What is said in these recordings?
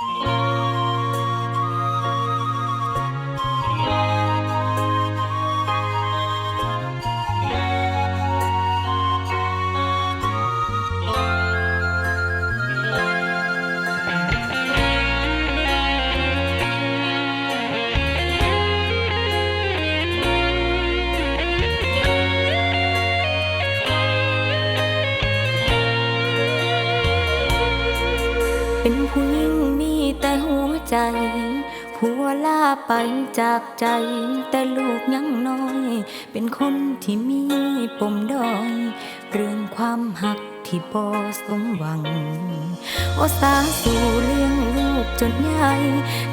เใจ ผัวลาไปจากใจ แต่ลูกยังน้อย เป็นคนที่มีปมด้อย เรื่องความหักที่บ่สมหวังโอสาสู่เลี้ยงลูกจนใหญ่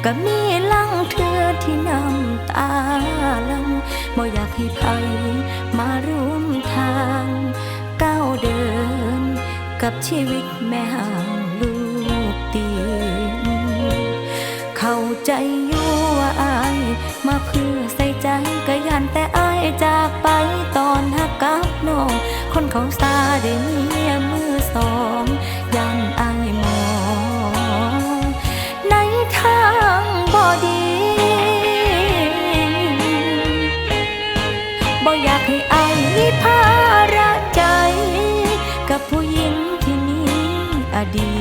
ก็มีลังเธอที่น้ำตาลังบ่อยากให้ใครมาร่วมทาง ก้าวเดินกับชีวิตแม่ห่าง เข้าใจอยู่ว่าอาย มาเพื่อใส่ใจก็ยันแต่อายจากไปตอนหักกับน้อง คนเขาซาได้เมียมือสองยันอายมองในทางบ่ดีบ่อยากให้อายมีภาระใจ กับผู้หญิงที่มีอดี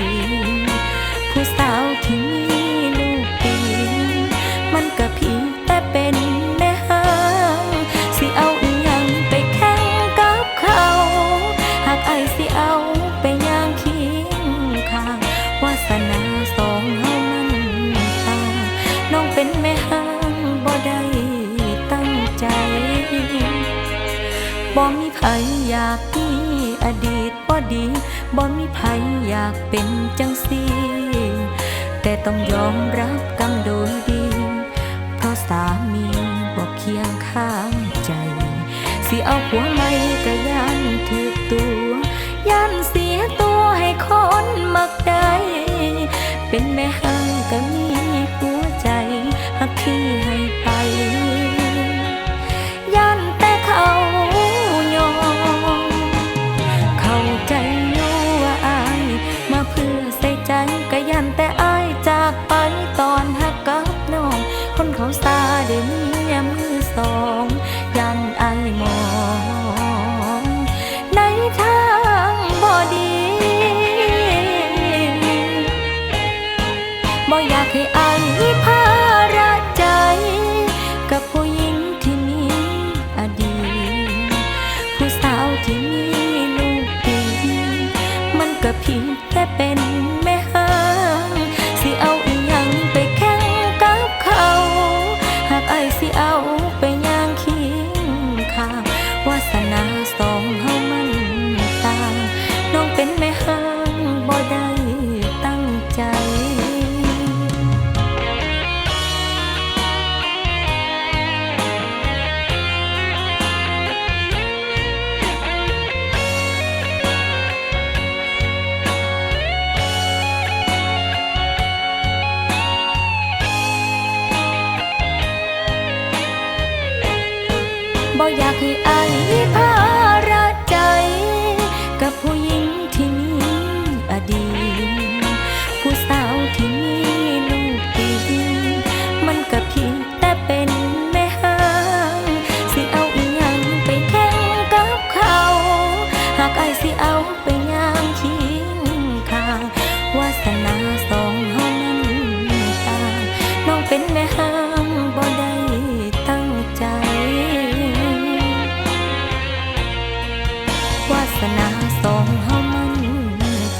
ตผู้สาวที่มี บ่มีไผอยากมีอดีตบ่ดีบ่มีไผอยากเป็นจังสีแต่ต้องยอมรับกรรมโดยดี เพราะสามีบอกเคียงข้างใจ สิเอาผัวใหม่ก็ยาก บ่อยา บ่อยากให้อายมีภา สนาสองเฮามัน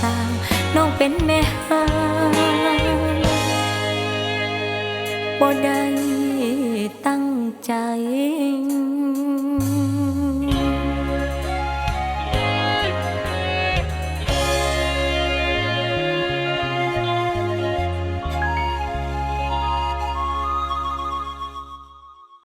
ต่างน้องเป็นแม่หางบ่ได้ตั้งใจ